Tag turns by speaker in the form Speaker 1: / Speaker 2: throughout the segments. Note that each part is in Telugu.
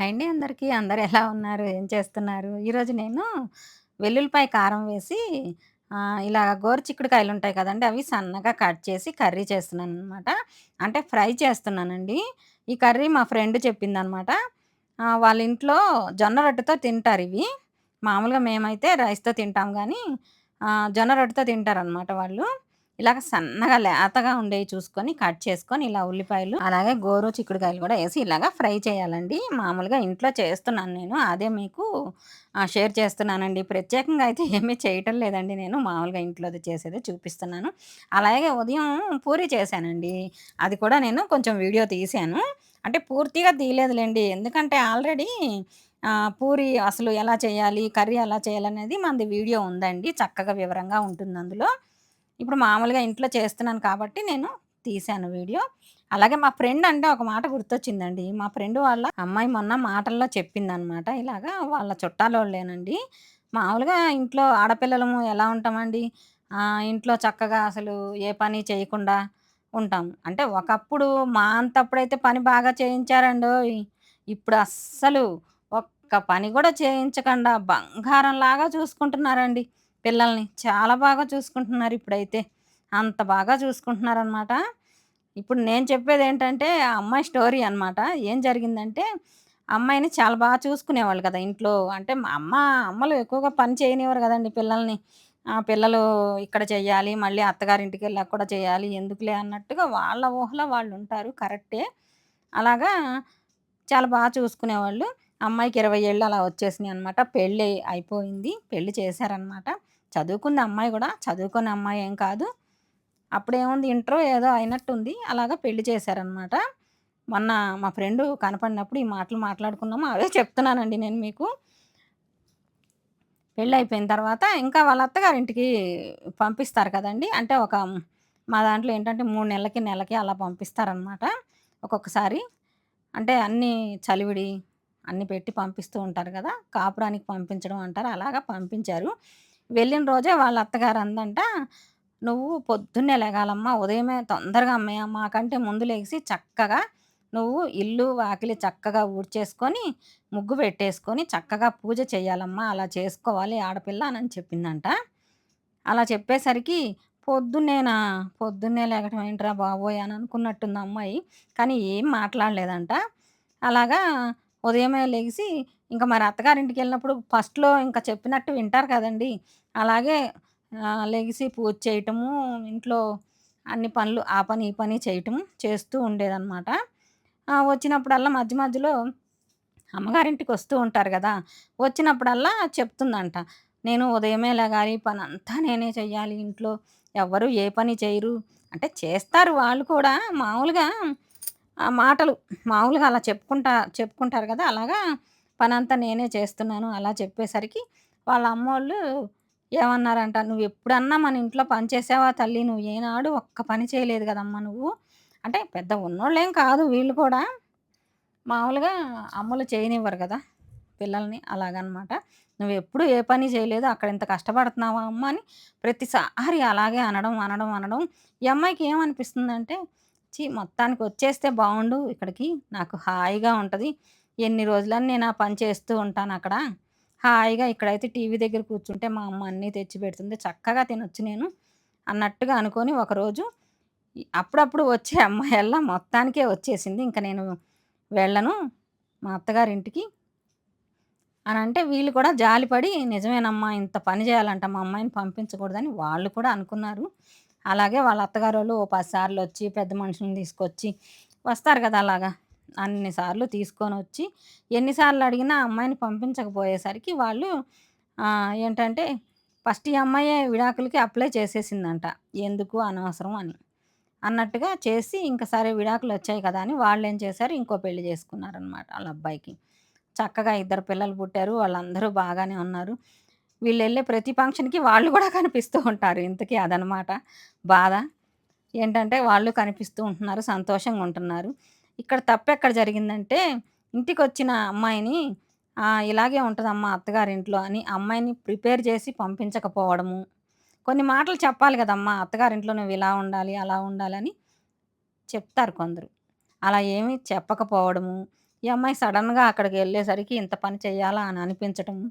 Speaker 1: హాయ్ అండి అందరికీ. అందరు ఎలా ఉన్నారు? ఏం చేస్తున్నారు? ఈరోజు నేను వెల్లుల్లిపాయ కారం వేసి ఆహ్, ఇలా గోరుచిక్కుడుకాయలుంటాయి కదండీ! అవి సన్నగా కట్ చేసి కర్రీ చేస్తున్నాననమాట. అంటే ఫ్రై చేస్తున్నానండి. ఈ కర్రీ మా ఫ్రెండ్ చెప్పిందనమాట. ఆహ్, వాళ్ళ ఇంట్లో జొన్న రొట్టెతో తింటారివి. మామూలుగా మేమైతే రైస్‌తో తింటాం గానీ, ఆహ్, జొన్న రొట్టెతో తింటారనమాట వాళ్ళు. ఇలాగ సన్నగా లేతగా ఉండేవి చూసుకొని కట్ చేసుకొని ఇలా ఉల్లిపాయలు, అలాగే గోరు చిక్కుడుకాయలు కూడా వేసి ఇలాగ ఫ్రై చేయాలండి. మామూలుగా ఇంట్లో చేస్తున్నాను నేను. అదే మీకు షేర్ చేస్తున్నానండి. ప్రత్యేకంగా అయితే ఏమీ చేయటం లేదండి నేను. మామూలుగా ఇంట్లో చేసేదే చూపిస్తున్నాను. అలాగే ఉదయం పూరి చేశానండి. అది కూడా నేను కొంచెం వీడియో తీశాను. అంటే పూర్తిగా తీయలేదులేండి ఎందుకంటే ఆల్రెడీ పూరి అసలు ఎలా చేయాలి? కర్రీ ఎలా చేయాలనేది మనది వీడియో ఉందండి. చక్కగా వివరంగా ఉంటుంది అందులో ఇప్పుడు మామూలుగా ఇంట్లో చేస్తున్నాను కాబట్టి నేను తీశాను వీడియో. అలాగే మా ఫ్రెండ్ అంటే ఒక మాట గుర్తొచ్చిందండి. మా ఫ్రెండ్ వాళ్ళ అమ్మాయి మొన్న మాటల్లో చెప్పిందనమాట. ఇలాగా వాళ్ళ చుట్టాలోళ్ళేనండి. మామూలుగా ఇంట్లో ఆడపిల్లలము ఎలా ఉంటామండి? ఇంట్లో చక్కగా అసలు ఏ పని చేయకుండా ఉంటాం. అంటే ఒకప్పుడు మా అంతప్పుడైతే పని బాగా చేయించారండో ఇప్పుడు అస్సలు ఒక్క పని కూడా చేయించకుండా బంగారంలాగా చూసుకుంటున్నారండి పిల్లల్ని. చాలా బాగా చూసుకుంటున్నారు ఇప్పుడైతే. అంత బాగా చూసుకుంటున్నారనమాట. ఇప్పుడు నేను చెప్పేది ఏంటంటే ఆ అమ్మాయి స్టోరీ అనమాట. ఏం జరిగిందంటే, అమ్మాయిని చాలా బాగా చూసుకునేవాళ్ళు కదా ఇంట్లో. అంటే మా అమ్మ అమ్మలు ఎక్కువగా పని చేయనివారు కదండి పిల్లల్ని. ఆ! పిల్లలు ఇక్కడ చేయాలి మళ్ళీ అత్తగారింటికెళ్ళాక కూడా చేయాలి, ఎందుకులే అన్నట్టుగా వాళ్ళ ఊహలో వాళ్ళు ఉంటారు కరెక్టే. అలాగా చాలా బాగా చూసుకునేవాళ్ళు. అమ్మాయికి 20 ఏళ్ళు అలా వచ్చేసినాయి అనమాట పెళ్ళి అయిపోయింది. పెళ్ళి చేశారనమాట. చదువుకుంది అమ్మాయి కూడా చదువుకున్న అమ్మాయి ఏం కాదు. అప్పుడేముంది ఇంట్రో ఏదో అయినట్టుంది. అలాగా పెళ్ళి చేశారనమాట. మొన్న మా ఫ్రెండ్ కనపడినప్పుడు ఈ మాటలు మాట్లాడుకున్నాము. అవే చెప్తున్నానండి నేను మీకు. పెళ్ళి అయిపోయిన తర్వాత ఇంకా వాళ్ళ అత్తగారింటికి పంపిస్తారు కదండి అంటే ఒక మా దాంట్లో ఏంటంటే మూడు నెలలకి, నెలకి అలా పంపిస్తారనమాట. ఒక్కొక్కసారి. అంటే అన్నీ చలివిడి అన్నీ పెట్టి పంపిస్తూ ఉంటారు కదా కాపురానికి పంపించడం అంటారు. అలాగా పంపించారు. వెళ్ళిన రోజే వాళ్ళ అత్తగారు అందంట, "నువ్వు పొద్దున్నే లెగాలమ్మా. ఉదయమే తొందరగా అమ్మయ్య మాకంటే ముందు లేచి చక్కగా నువ్వు ఇల్లు, వాకిలి చక్కగా ఊడ్చేసుకొని, ముగ్గు పెట్టేసుకొని, చక్కగా పూజ చేయాలమ్మా. అలా చేసుకోవాలి ఆడపిల్ల" అని చెప్పిందంట. అలా చెప్పేసరికి పొద్దున్నేనా? పొద్దున్నే లేకటం ఏంట్రా బాబోయ్! అని అనుకున్నట్టుంది అమ్మాయి. కానీ ఏం మాట్లాడలేదంట. అలాగా ఉదయమే లెగిసి ఇంకా మరి అత్తగారింటికి వెళ్ళినప్పుడు ఫస్ట్‌లో ఇంకా చెప్పినట్టు వింటారు కదండీ! అలాగే లెగిసి పూజ చేయటము, ఇంట్లో అన్ని పనులు ఆ పని, ఈ పని చేయటం చేస్తూ ఉండేదన్నమాట వచ్చినప్పుడల్లా మధ్య మధ్యలో అమ్మగారింటికి వస్తూ ఉంటారు కదా వచ్చినప్పుడల్లా చెప్తుందంట. నేను ఉదయమే లేగాలి పని అంతా నేనే చెయ్యాలి ఇంట్లో. ఎవ్వరు ఏ పని చేయరు. అంటే చేస్తారు వాళ్ళు కూడా మామూలుగా ఆ మాటలు మామూలుగా అలా చెప్పుకుంటా చెప్పుకుంటారు కదా అలాగా పనంతా నేనే చేస్తున్నాను అలా చెప్పేసరికి వాళ్ళ అమ్మోళ్ళు ఏమన్నారంట, "నువ్వెప్పుడన్నా మన ఇంట్లో పని చేసావా తల్లి? నువ్వు ఏనాడు ఒక్క పని చేయలేదు కదమ్మా నువ్వు." అంటే పెద్ద ఉన్నోళ్ళేం కాదు వీళ్ళు కూడా. మామూలుగా అమ్మలు చేయనివ్వరు కదా పిల్లల్ని అలాగనమాట. నువ్వు ఎప్పుడు ఏ పని చేయలేదు. అక్కడ ఇంత కష్టపడుతున్నావా అమ్మ" అని ప్రతిసారి అలాగే అనడం, అనడం, అనడం. ఈ అమ్మాయికి ఏమనిపిస్తుందంటే, వచ్చి మొత్తానికి వచ్చేస్తే బాగుండు ఇక్కడికి. నాకు హాయిగా ఉంటుంది ఎన్ని రోజులని నేను ఆ పని చేస్తూ ఉంటాను అక్కడ హాయిగా ఇక్కడైతే టీవీ దగ్గర కూర్చుంటే మా అమ్మ అన్నీ తెచ్చిపెడుతుంది. చక్కగా తినొచ్చు నేను అన్నట్టుగా అనుకొని ఒకరోజు అప్పుడప్పుడు వచ్చే అమ్మాయల్లా మొత్తానికే వచ్చేసింది. ఇంకా నేను వెళ్ళను మా అత్తగారింటికి అనంటే వీళ్ళు కూడా జాలిపడి నిజమేనమ్మా ఇంత పని చేయాలంట మా అమ్మాయిని పంపించకూడదని వాళ్ళు కూడా అనుకున్నారు. అలాగే వాళ్ళ అత్తగారు వాళ్ళు ఓ 10 సార్లొచ్చి పెద్ద మనుషులను తీసుకొచ్చి వస్తారు కదా! అలాగా. అన్ని సార్లు తీసుకొనొచ్చి ఎన్నిసార్లు అడిగినా అమ్మాయిని పంపించకపోయేసరికి వాళ్ళు ఏంటంటే ఫస్ట్ ఈ అమ్మాయే విడాకులకి అప్లై చేసేసిందంట. ఎందుకు అనవసరం అని. అన్నట్టుగా చేసి ఇంక సరే విడాకులు వచ్చాయి కదా! అని వాళ్ళు ఏం చేశారు ఇంకో పెళ్ళి చేసుకున్నారనమాట వాళ్ళ అబ్బాయికి. చక్కగా ఇద్దరు పిల్లలు పుట్టారు. వాళ్ళందరూ బాగానే ఉన్నారు. వీళ్ళెళ్ళే ప్రతి ఫంక్షన్‌కి వాళ్ళు కూడా కనిపిస్తూ ఉంటారు. ఇంతకీ అదనమాట బాధ. ఏంటంటే వాళ్ళు కనిపిస్తూ ఉంటున్నారు. సంతోషంగా ఉంటున్నారు. ఇక్కడ తప్పెక్కడ జరిగిందంటే ఇంటికొచ్చిన అమ్మాయిని ఇలాగే ఉంటుందమ్మా అత్తగారింట్లో అని అమ్మాయిని ప్రిపేర్ చేసి పంపించకపోవడము. కొన్ని మాటలు చెప్పాలి కదమ్మా అత్తగారింట్లో నువ్వు ఇలా ఉండాలి, అలా ఉండాలని చెప్తారు కొందరు. అలా ఏమీ చెప్పకపోవడము, ఈ అమ్మాయి సడన్గా అక్కడికి వెళ్ళేసరికి ఇంత పని చేయాలా అని అనిపించటము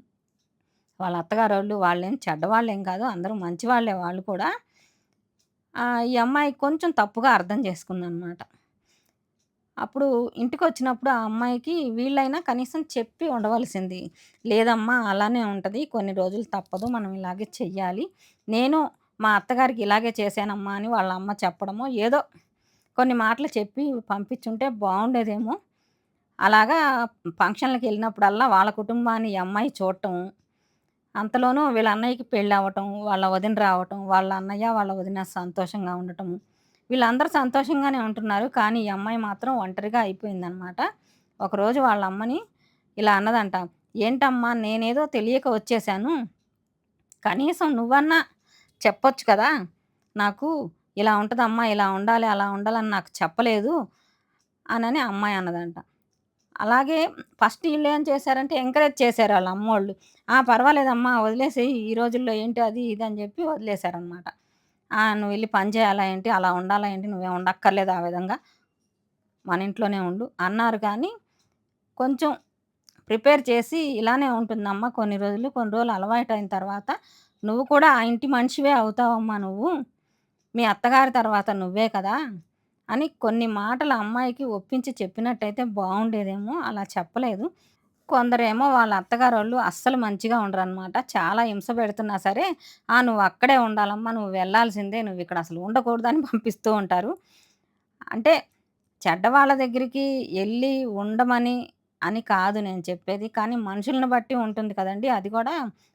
Speaker 1: వాళ్ళ అత్తగారోళ్ళు వాళ్ళేం చెడ్డవాళ్ళేం కాదు. అందరూ మంచివాళ్ళే వాళ్ళు కూడా. ఈ అమ్మాయి కొంచెం తప్పుగా అర్థం చేసుకుందనమాట. అప్పుడు ఇంటికి వచ్చినప్పుడు ఆ అమ్మాయికి వీళ్ళైనా కనీసం చెప్పి ఉండవలసింది. లేదమ్మా అలానే ఉంటుంది కొన్ని రోజులు తప్పదు. మనం ఇలాగే చెయ్యాలి. నేను మా అత్తగారికి ఇలాగే చేశానమ్మా అని వాళ్ళ అమ్మ చెప్పడమో, ఏదో కొన్ని మాటలు చెప్పి పంపించుంటే బాగుండేదేమో అలాగా ఫంక్షన్లకు వెళ్ళినప్పుడల్లా వాళ్ళ కుటుంబాన్ని అమ్మాయి చూడటం. అంతలోనూ వీళ్ళ అన్నయ్యకి పెళ్ళవ్వటం, వాళ్ళ వదిన రావటం, వాళ్ళ అన్నయ్య, వాళ్ళ వదిన సంతోషంగా ఉండటం. వీళ్ళందరూ సంతోషంగానే ఉంటున్నారు. కానీ ఈ అమ్మాయి మాత్రం ఒంటరిగా అయిపోయిందనమాట. ఒకరోజు వాళ్ళ అమ్మని ఇలా అన్నదంట. "ఏంటమ్మా నేనేదో తెలియక వచ్చేసాను. కనీసం నువ్వన్నా చెప్పొచ్చు కదా! నాకు ఇలా ఉంటుందమ్మా ఇలా ఉండాలి, అలా ఉండాలని నాకు చెప్పలేదు" అనని అమ్మాయి అన్నదంట. అలాగే ఫస్ట్ ఈళ్ళేం చేశారంటే ఎంకరేజ్ చేశారు వాళ్ళ అమ్మోళ్ళు. "ఆ! పర్వాలేదమ్మా వదిలేసేయి. ఈ రోజుల్లో ఏంటి అది ఇది" అని చెప్పి వదిలేశారనమాట. నువ్వు వెళ్ళి పని చేయాలా ఏంటి? అలా ఉండాలా ఏంటి? నువ్వే ఉండక్కర్లేదు ఆ విధంగా. మన ఇంట్లోనే ఉండు" అన్నారు కానీ, కొంచెం ప్రిపేర్ చేసి ఇలానే ఉంటుందమ్మా కొన్ని రోజులు. కొన్ని రోజులు అలవాటయిన తర్వాత నువ్వు కూడా ఆ ఇంటి మనిషివే అవుతావమ్మా నువ్వు. మీ అత్తగారి తర్వాత నువ్వే కదా! అని కొన్ని మాటలు అమ్మాయికి ఒప్పించి చెప్పినట్టయితే బాగుండేదేమో అలా చెప్పలేదు. కొందరేమో వాళ్ళ అత్తగారు వాళ్ళు అస్సలు మంచిగా ఉండరు అనమాట చాలా హింస పెడుతున్నా సరే, "ఆ! నువ్వు అక్కడే ఉండాలమ్మా. నువ్వు వెళ్ళాల్సిందే. నువ్విక్కడ అసలు ఉండకూడదని" పంపిస్తూ ఉంటారు. అంటే చెడ్డవాళ్ళ దగ్గరికి వెళ్ళి ఉండమని అని కాదు నేను చెప్పేది. కానీ మనుషులను బట్టి ఉంటుంది కదండీ! అది కూడా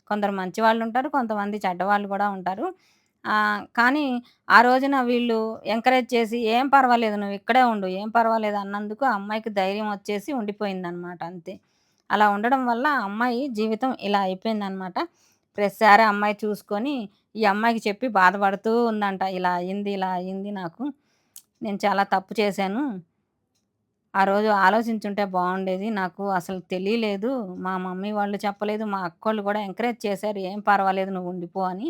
Speaker 1: కొందరు మంచివాళ్ళుంటారు. కొంతమంది చెడ్డవాళ్ళు కూడా ఉంటారు. కానీ ఆ రోజున వీళ్ళు ఎంకరేజ్ చేసి, "ఏం పర్వాలేదు నువ్వు ఇక్కడే ఉండు. ఏం పర్వాలేదు" అన్నందుకు ఆ అమ్మాయికి ధైర్యం వచ్చేసి ఉండిపోయిందనమాట అంతే. అలా ఉండడం వల్ల ఆ అమ్మాయి జీవితం ఇలా అయిపోయిందనమాట. ప్రతిసారి అమ్మాయి చూసుకొని, ఈ అమ్మాయికి చెప్పి బాధపడుతూ ఉందంట. "ఇలా అయింది, ఇలా అయింది నాకు. నేను చాలా తప్పు చేశాను. ఆ రోజు ఆలోచించుంటే బాగుండేది నాకు అసలు తెలియలేదు మా మమ్మీ వాళ్ళు చెప్పలేదు. మా అక్కోళ్ళు కూడా ఎంకరేజ్ చేశారు. "ఏం పర్వాలేదు నువ్వు ఉండిపో" అని.